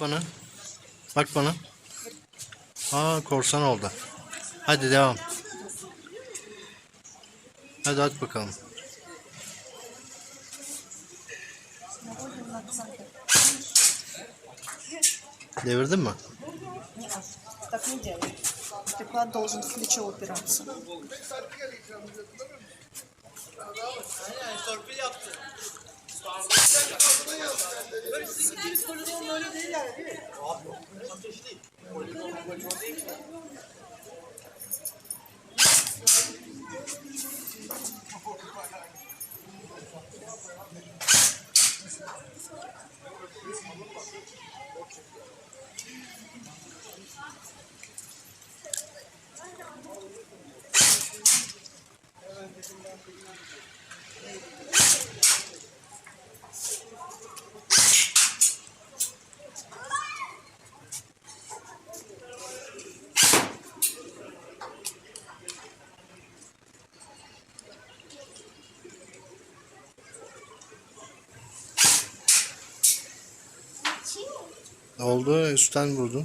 Bana. Bak bana. Aa korsan oldu. Hadi devam. Hadi at bakalım. Devirdin mi? Так не делай. Приклад должен в плечо упираться. Böyle sizin gittiğiniz koridorun öyle değil yani değil mi? Abi yok. Ateşli. Koridor böyle çok değil mi? Oldu üstten vurdun.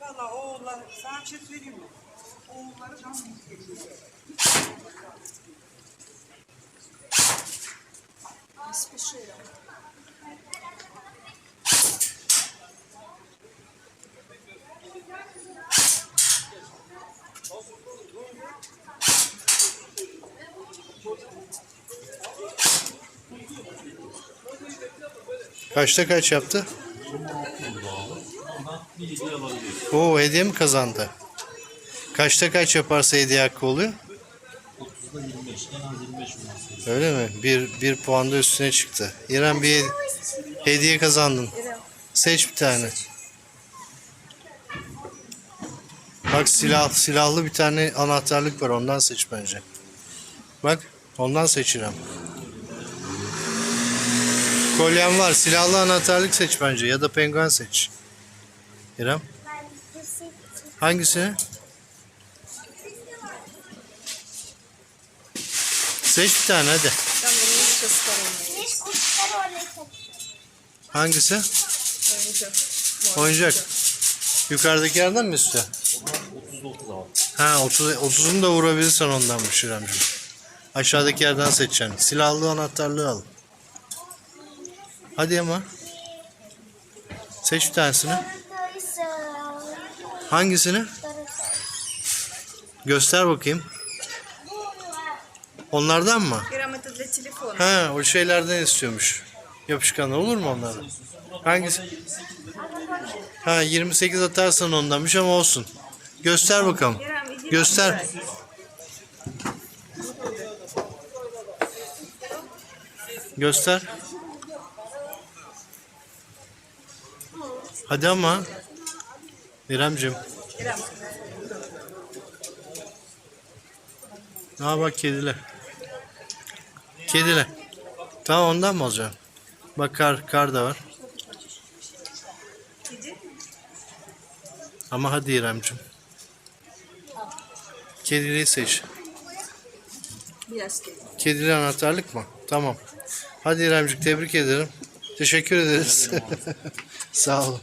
Valla oğulları, sana bir şey söyleyeyim mi? Oğulları tam geçiyor. Kaçta kaç yaptı? Oo hediye mi kazandı? Kaçta kaç yaparsa hediye hakkı oluyor? 30'da 25, en az 25 olması. Öyle mi? Bir, bir puan da üstüne çıktı. İrem bir hediye kazandın. Seç bir tane. Bak silah, silahlı bir tane anahtarlık var ondan seç bence. Bak ondan seç İrem. Kolyen var. Silahlı anahtarlık seç bence ya da penguen seç. İrem. Hangisi? Seç bir tane hadi. Hangisi? Oyuncak. Oyuncak. Yukarıdaki yerden mi istiyor? 39 ama. Ha 30 30'unu da vurabilirsen ondan bir Şiremciğim. Aşağıdaki yerden seçeceksin. Silahlı anahtarlığı al. Hadi ama. Seç bir tanesini. Hangisini? Göster bakayım. Onlardan mı? Ha, o şeylerden istiyormuş. Yapışkanlar olur mu onlardan? Hangisi? Ha 28 atarsan ondanmış ama olsun. Göster bakalım. Göster. Göster. Hadi ama. İremcim. İrem. Aa bak kediler. Kediler. Tamam ondan mı alacağım? Bak kar, kar da var. Ama hadi İremcim. Kedileri seç. Biraz kedi. Kedili anahtarlık mı? Tamam. Hadi İremcik tebrik ederim. Teşekkür ederiz. Sağ olun.